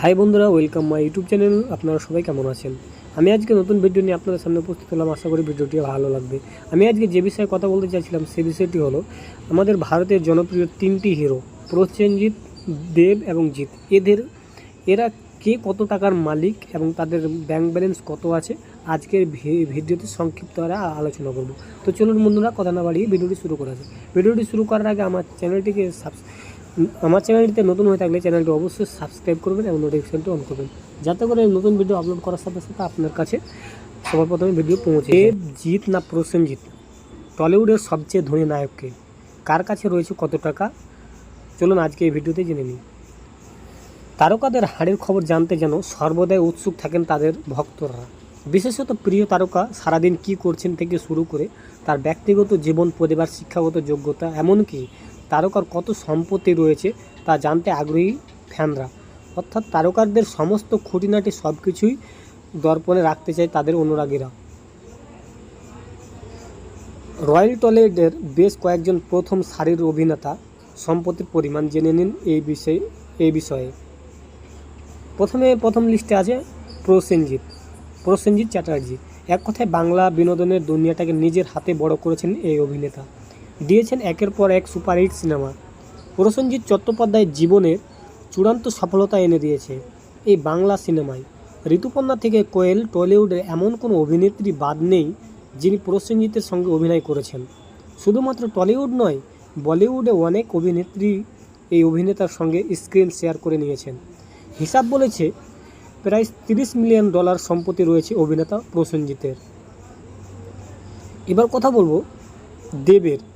High বন্ধুরা welcome my YouTube channel আপনারা সবাই কেমন আছেন? আমি আজকে নতুন ভিডিও নিয়ে আপনাদের সামনে উপস্থিত হলাম। আশা করি ভিডিওটি ভালো লাগবে। আমি আজকে যে বিষয়ে কথা বলতে চাইছিলাম, সে বিষয়টি হলো, আমাদের ভারতের জনপ্রিয় তিনটি হিরো প্রসেনজিৎ, দেব এবং জিৎ। এদের, এরা কে কত টাকার মালিক এবং তাদের ব্যাংক ব্যালেন্স কত আছে? আজকের ভিডিওতে সংক্ষিপ্ত আরে আলোচনা করব। তো চলুন বন্ধুরা, কথা না বাড়িয়ে ভিডিওটি শুরু করা যাক। ভিডিওটি শুরু করার আগে আমার চ্যানেলটিকে সাবস আমার চ্যানেলটিতে নতুন হয়ে থাকলে চ্যানেলটি অবশ্যই সাবস্ক্রাইব করবেন এবং নোটিফিকেশনটি অন করবেন। যাতে করে নতুন ভিডিও আপলোড করার সাথে সাথে আপনার কাছে সবার প্রথমে ভিডিও পৌঁছে জিৎ না প্রসেনজিৎ? টলিউডের সবচেয়ে ধনী নায়ককে কার কাছে রয়েছে কত টাকা? চলুন আজকে এই ভিডিওতে জেনে নিই। তারকাদের হাড়ের খবর জানতে যেন সর্বদাই উৎসুক থাকেন তাদের ভক্তরা। বিশেষত প্রিয় তারকা সারাদিন কী করছেন থেকে শুরু করে তার ব্যক্তিগত জীবন, পরিবার, শিক্ষাগত যোগ্যতা, এমনকি তারকার কত সম্পত্তি রয়েছে তা জানতে আগ্রহী ফ্যানরা। অর্থাৎ তারকারদের সমস্ত খুঁটিনাটি সব কিছুই দর্পণে রাখতে চায় তাদের অনুরাগীরা। রয়্যাল টলিউডের বেশ কয়েকজন প্রথম সারির অভিনেতা সম্পত্তির পরিমাণ জেনে নিন এই বিষয়ে এই বিষয়ে। প্রথমে প্রথম লিস্টে আছে প্রসেনজিৎ প্রসেনজিৎ চ্যাটার্জি। এক কথায় বাংলা বিনোদনের দুনিয়াটাকে নিজের হাতে বড় করেছেন এই অভিনেতা। দিয়েছেন একের পর এক সুপারহিট সিনেমা। প্রসেনজিৎ চট্টোপাধ্যায়ের জীবনের চূড়ান্ত সফলতা এনে দিয়েছে এই বাংলা সিনেমায়। ঋতুপর্ণা থেকে কোয়েল, টলিউডের এমন কোনো অভিনেত্রী বাদ নেই যিনি প্রসেনজিতের সঙ্গে অভিনয় করেছেন। শুধুমাত্র টলিউড নয়, বলিউডে অনেক অভিনেত্রী এই অভিনেতার সঙ্গে স্ক্রিন শেয়ার করে নিয়েছেন। হিসাব বলেছে, প্রায় তিরিশ মিলিয়ন ডলার সম্পত্তি রয়েছে অভিনেতা প্রসেনজিতের। এবার কথা বলব দেবের।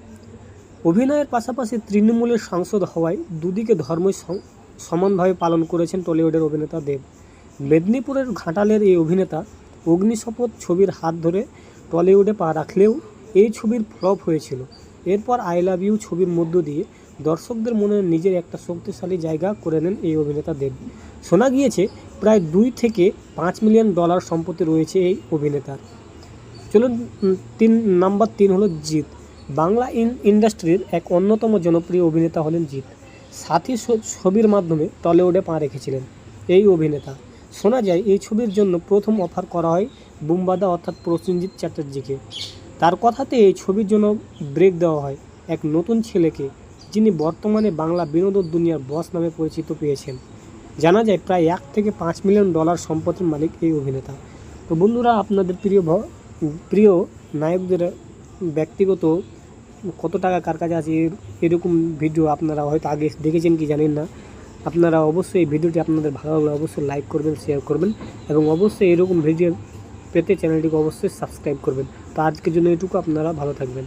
অভিনয়ের পাশাপাশি তৃণমূলের সাংসদ হওয়ায় দুদিকে ধর্মই সমানভাবে পালন করেছেন টলিউডের অভিনেতা দেব। মেদিনীপুরের ঘাটালের এই অভিনেতা অগ্নিশপথ ছবির হাত ধরে টলিউডে পা রাখলেও এই ছবির ফ্লপ হয়েছিল। এরপর আই লাভ ইউ ছবির মধ্য দিয়ে দর্শকদের মনে নিজের একটা শক্তিশালী জায়গা করে নেন এই অভিনেতা দেব। শোনা গিয়েছে, প্রায় দুই থেকে পাঁচ মিলিয়ন ডলার সম্পত্তি রয়েছে এই অভিনেতার। চলুন তিন, নাম্বার তিন হলো জিৎ। বাংলা ইন ইন্ডাস্ট্রির এক অন্যতম জনপ্রিয় অভিনেতা হলেন জিৎ। সাথী ছবির মাধ্যমে টলিউডে পা রেখেছিলেন এই অভিনেতা। শোনা যায়, এই ছবির জন্য প্রথম অফার করা হয় বুম্বাদা অর্থাৎ প্রসেনজিৎ চ্যাটার্জিকে। তার কথাতে এই ছবির জন্য ব্রেক দেওয়া হয় এক নতুন ছেলেকে, যিনি বর্তমানে বাংলা বিনোদন দুনিয়ার বস নামে পরিচিত পেয়েছেন। জানা যায়, প্রায় এক থেকে পাঁচ মিলিয়ন ডলার সম্পত্তির মালিক এই অভিনেতা। তো বন্ধুরা, আপনাদের প্রিয় প্রিয় নায়কদের ব্যক্তিগত কত টাকা কার কাছে আছে, এরকম ভিডিও আপনারা হয়তো আগে দেখেছেন কি জানেন না? আপনারা অবশ্যই এই ভিডিওটি আপনাদের ভালো লাগলে অবশ্যই লাইক করবেন শেয়ার করবেন এবং অবশ্যই এরকম ভিডিও পেতে চ্যানেলটিকে অবশ্যই সাবস্ক্রাইব করবেন। তো আজকের জন্য এটুকু, আপনারা ভালো থাকবেন।